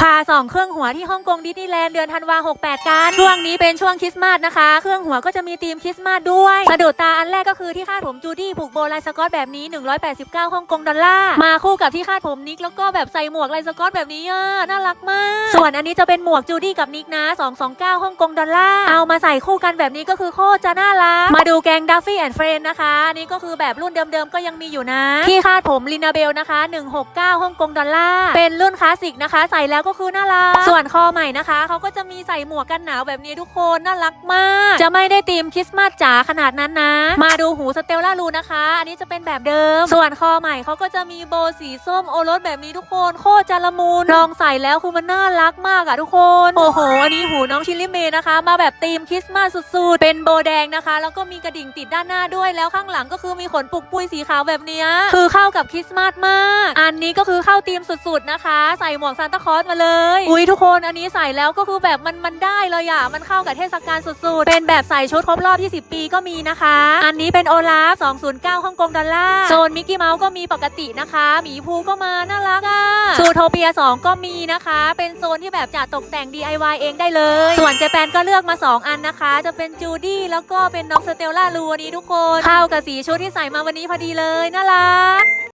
พาสองเครื่องหัวที่ฮ่องกงดิสนีย์แลนด์เดือนธันวา68กันช่วงนี้เป็นช่วงคริสต์มาสนะคะ เครื่องหัวก็จะมีธีมคริสต์มาสด้วยสะดุดตาอันแรกก็คือที่คาดผมจูดี้ผูกโบว์ลายสกอตแบบนี้ 189ฮ่องกงดอลลาร์มาคู่กับที่คาดผมนิกแล้วก็แบบใส่หมวกลายสกอตแบบนี้อะน่ารักมาก ส่วนอันนี้จะเป็นหมวกจูดี้กับนิกนะ 229ฮ่องกงดอลลาร์เอามาใส่คู่กันแบบนี้ก็คือโคตรจะน่ารักมาดูแกงดัฟฟี่แอนด์เฟรนนะคะนนี่ก็คือแบบรุ่นเดิมๆก็ยังมีอยู่นะที่คาดผมลินาเบลนะคะ169ฮ่องกงดอลลาร์เป็นรุ่นคลาสสิกนะคะ ใส่แล้วก็คือน่ารัก ส่วนคอใหม่นะคะเขาก็จะมีใส่หมวกกันหนาวแบบนี้ทุกคนน่ารักมาก จะไม่ได้ธีมคริสต์มาสจ๋าขนาดนั้นนะ มาดูหูสเตลล่ารูนะคะ อันนี้จะเป็นแบบเดิม ส่วนคอใหม่เขาก็จะมีโบสีส้มโอรสแบบนี้ทุกคนโคตรจะละมุนลองใส่แล้วคือมันน่ารักมากอะทุกคน โอ้โห อันนี้หูน้องชิลลี่เมย์นะคะ มาแบบธีมคริสต์มาสสุดๆ เป็นโบแดงนะคะ แล้วก็มีกระดิ่งติดด้านหน้าด้วยแล้วข้างหลังก็คือมีขนปุกปุยสีขาวแบบนี้คือเข้ากับคริสต์มาสมาก อันนี้ก็คือเข้าธีมสุดๆนะคะ ใส่หมวกซานตาคลอสมาเลย อุ้ยทุกคนอันนี้ใส่แล้วก็คือแบบมันมันได้เลยอะมันเข้ากับเทศกาลสุดๆ เป็นแบบใส่ชุดครบรอบ 20 ปีก็มีนะคะ อันนี้เป็นโอลาฟ 209ฮ่องกงดอลลาร์โซนมิกกี้เมาส์ก็มีปกตินะคะหมีภูก็มาน่ารักอะซูโทเปีย 2 ก็มีนะคะ เป็นโซนที่แบบจัดตกแต่ง DIY เองได้เลย ส่วนเจแปนก็เลือกมา 2 อันนะคะ จะเป็นจูดี้แล้วก็เป็นน้องสเตลล่าลูนนี้ทุกคน เข้ากับสีชุดที่ใส่มาวันนี้พอดีเลยน่ารัก